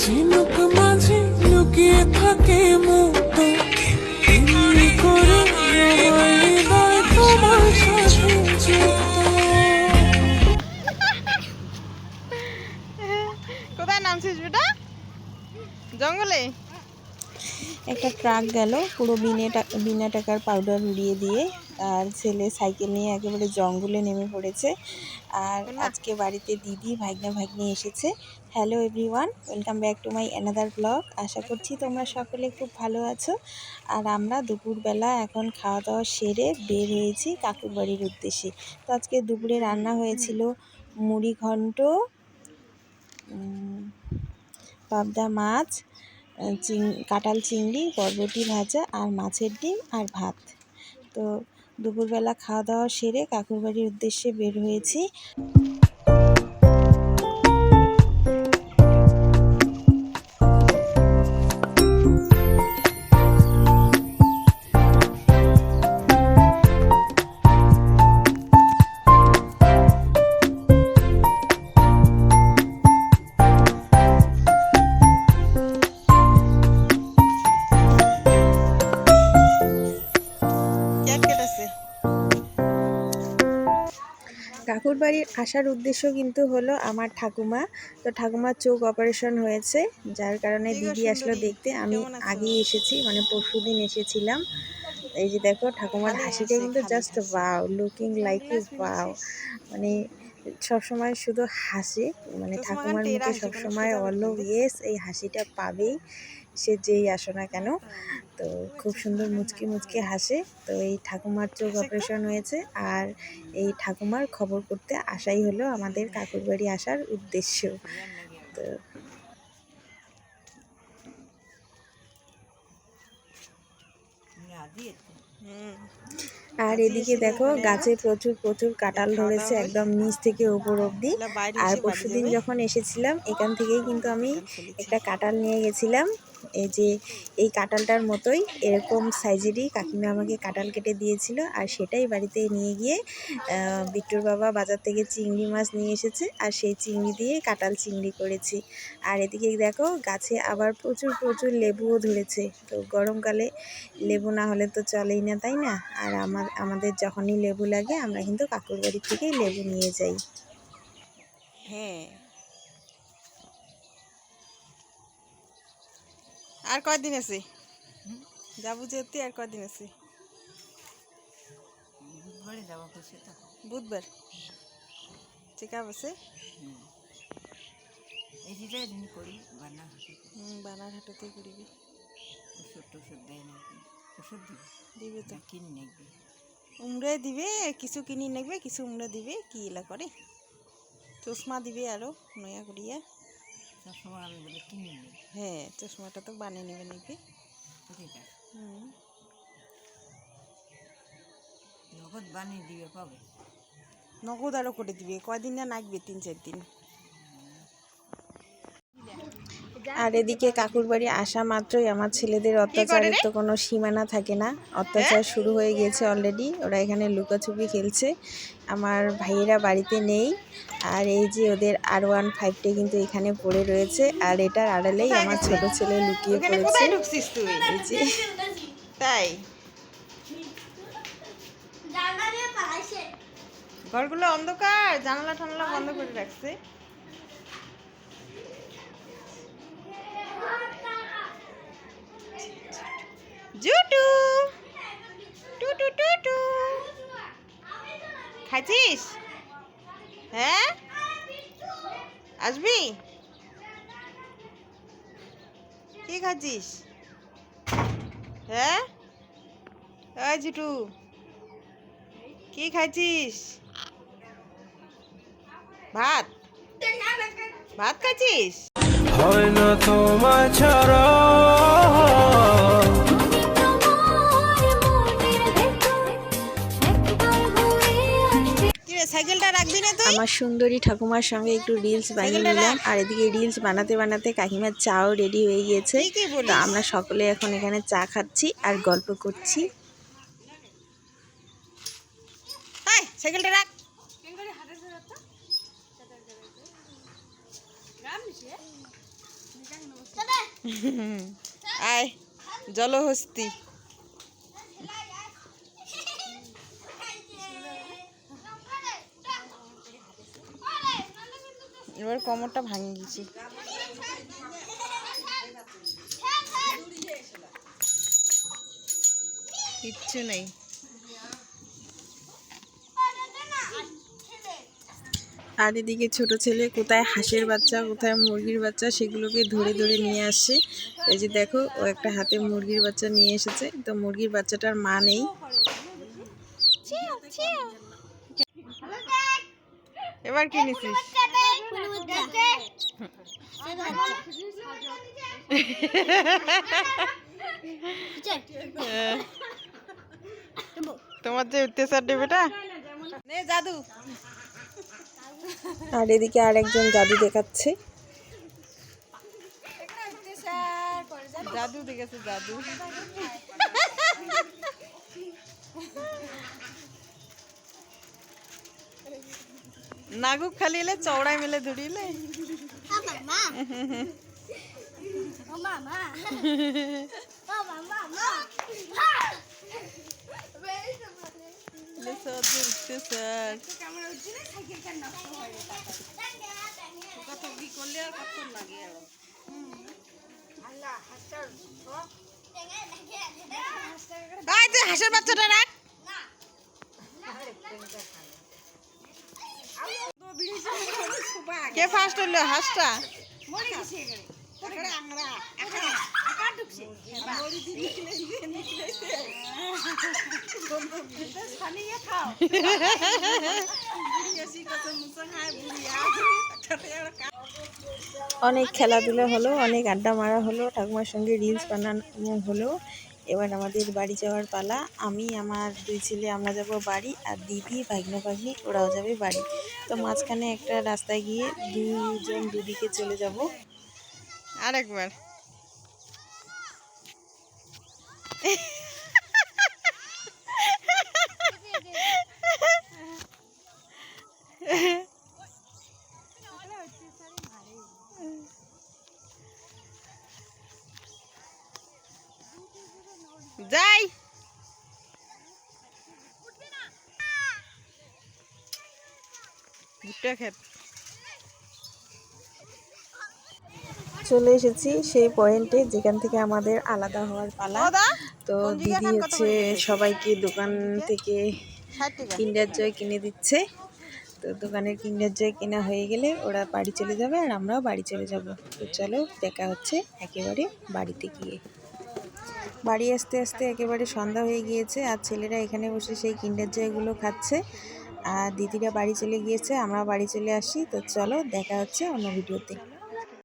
ঝিনুক মাঝে লুকিয়ে থাকে মুক্ত তুমি করে তোমার সাথে কোথায় নামছিস বেটা? জঙ্গলে? একটা ট্রাক গেল পুরো বিনে বিনা টাকার পাউডার উড়িয়ে দিয়ে আর ছেলে সাইকেল নিয়ে একেবারে জঙ্গলে নেমে পড়েছে। আর আজকে বাড়িতে দিদি ভাগ্না ভাগ্নি এসেছে। Hello everyone welcome back to my another blog আশা করছি তোমরা সকলে খুব ভালো আছো। আর আমরা দুপুরবেলা এখন খাওয়া দাওয়া সেরে বের হয়েছি কাকুর বাড়ির উদ্দেশ্যে। তো আজকে দুপুরে রান্না হয়েছিল মুড়ি ঘন্ট পাবদা মাছ চিং, কাঁঠাল চিংড়ি, বরবটি ভাজা আর মাছের ডিম আর ভাত। তো দুপুরবেলা খাওয়া দাওয়া সেরে কাকুর বাড়ির উদ্দেশ্যে বের হয়েছি। কাকুর বাড়ির আসার উদ্দেশ্য কিন্তু হলো আমার ঠাকুমা। তো ঠাকুমার চোখ অপারেশন হয়েছে যার কারণে দিদি আসলো দেখতে। আমি আগেই এসেছি মানে পরশুদিন এসেছিলাম। এই যে দেখো ঠাকুমার হাসিটা কিন্তু just. Wow looking like is wow মানে সবসময় শুধু হাসি মানে ঠাকুমার মুখে সবসময় অলও ইয়েস এই হাসিটা পাবেই। সে যেই আসো না কেন, তো খুব সুন্দর মুচকি মুচকি হাসে। তো এই ঠাকুমার চোখ অপারেশন হয়েছে আর এই ঠাকুমার খবর করতে আসাই হলো আমাদের কাকুর বাড়ি আসার উদ্দেশ্য। তো আর এদিকে দেখো গাছে প্রচুর প্রচুর কাঁঠাল ধরেছে একদম নিচ থেকে উপর বাইরে আর পরশুদিন যখন এসেছিলাম, এখান থেকেই কিন্তু আমি একটা কাঁঠাল নিয়ে গেছিলাম। এই যে, এই কাঁঠালটার মতোই এরকম সাইজেরই কাকিমা আমাকে কাঁঠাল কেটে দিয়েছিল আর সেটাই বাড়িতে নিয়ে গিয়ে বিট্টুর বাবা বাজার থেকে চিংড়ি মাছ নিয়ে এসেছে আর সেই চিংড়ি দিয়ে কাঁঠাল চিংড়ি করেছি। আর এদিকে দেখো, গাছে আবার প্রচুর প্রচুর লেবুও ধরেছে। তো গরমকালে লেবু না হলে তো চলেই না, তাই না? আর আমার, আমাদের যখনই লেবু লাগে, আমরা কিন্তু কাকুর বাড়ি থেকেই লেবু নিয়ে যাই। হ্যাঁ। আর কয়দিন আছে? যাব যেতে আর কয়দিন আছে? বুধবারে আপ আছে? করি হুম ওষুধ টষুধ দেয় নাকি ওষুধ দিবে? দিবে তো। কিনে উমরে দিবে কিছু কিনি নেবে কিছু উমরে দিবে কি এলা করে? চশমা দিবে আরও নয়া করিয়া। সবসময় আমি বলে কিনে নিই হ্যাঁ চশমাটা তো বানিয়ে নেবে নাকি? হুম। নগদ বানিয়ে দিবে পাবে নগদ আরও করে দিবে। কয়দিন না লাগবে তিন চার দিন। আর এদিকে কাকুর বাড়ি আসা মাত্রই আমার ছেলেদের অত্যাচারের তো কোনো সীমানা থাকে না। অত্যাচার শুরু হয়ে গিয়েছে অলরেডি ওরা এখানে লুকাছুপি খেলছে। আমার ভাইয়েরা বাড়িতে নেই। আর এই যে ওদের আর ওয়ান ফাইভটা কিন্তু এখানে পড়ে রয়েছে। আর এটার আড়ালেই আমার ছোট ছেলে লুকিয়ে পড়েছে। তুই? এই যে। তাই? ঘরগুলো অন্ধকার জানালা টানালা বন্ধ করে রাখছে। জুটু। টু টু টু টু খাইছিস? হ্যাঁ? আসবি? কি খাচ্ছিস? হ্যাঁ? জিটু, কি খাচ্ছিস ভাত? ভাত খাচ্ছিস হয় না তোমার ছাড়া। সাইকেলটা রাখবি না তুই? আমার সুন্দরী ঠাকুমার সঙ্গে একটু রিলস বানিয়ে নিলাম। আর এদিকে রিলস বানাতে বানাতে কাকিমার চাও রেডি হয়ে গিয়েছে। তো আমরা সকলে এখন এখানে চা খাচ্ছি আর গল্প করছি। আয় সাইকেলটা রাখ। আয় জলহস্তি। এবার কোমরটা ভাঙে গেছি কিচ্ছু নেই। আর এদিকে ছোট ছেলে কোথায় হাঁসের বাচ্চা, কোথায় মুরগির বাচ্চা সেগুলোকে ধরে ধরে নিয়ে আসছে। এই যে দেখো, ও একটা হাতে মুরগির বাচ্চা নিয়ে এসেছে। তো মুরগির বাচ্চাটার মা নেই। এবার কি নিছিস? তোমার যে অত্যাচার দেবেটা নে জাদু। আর এদিকে আর একজন জাদু দেখাচ্ছে। জাদু দেখেছে জাদু? নাগুক খালি এলে চওড়াই মেলে ধরিলে হাঁসের বাচ্চাটা রাখ কে ফার্স্ট হলো? হাঁসটা অনেক খেলাধুলা হলো, অনেক আড্ডা মারা হলো, ঠাকুমার সঙ্গে রিলস বানানো হলো। এবার আমাদের বাড়ি যাওয়ার পালা। আমি, আমার দুই ছেলে, আমরা যাব বাড়ি আর দিদি, ভাগ্ন, ভাগ্নি, ওরাও যাবে বাড়ি। তো মাঝখানে একটা রাস্তায় গিয়ে দুজন দুদিকে চলে যাব। আরেকবার যাই ভুট্টা খেত। চলে এসেছি সেই পয়েন্টে যেখান থেকে আমাদের আলাদা হওয়ার পালা। তো দিদি হচ্ছে সবাইকে দোকান থেকে কিন্ডার জয় কিনে দিচ্ছে। তো দোকানের কিন্ডার জয় কেনা হয়ে গেলে ওরা বাড়ি চলে যাবে আর আমরাও বাড়ি চলে যাব। তো চলো দেখা হচ্ছে একেবারে বাড়িতে গিয়ে। বাড়ি আসতে আসতে একেবারে সন্ধ্যা হয়ে গিয়েছে আর ছেলেরা এখানে বসে সেই কিন্ডার জয়গুলো খাচ্ছে। আর দিদিরা বাড়ি চলে গিয়েছে আমরা বাড়ি চলে আসি। তো চলো, দেখা হচ্ছে অন্য ভিডিওতে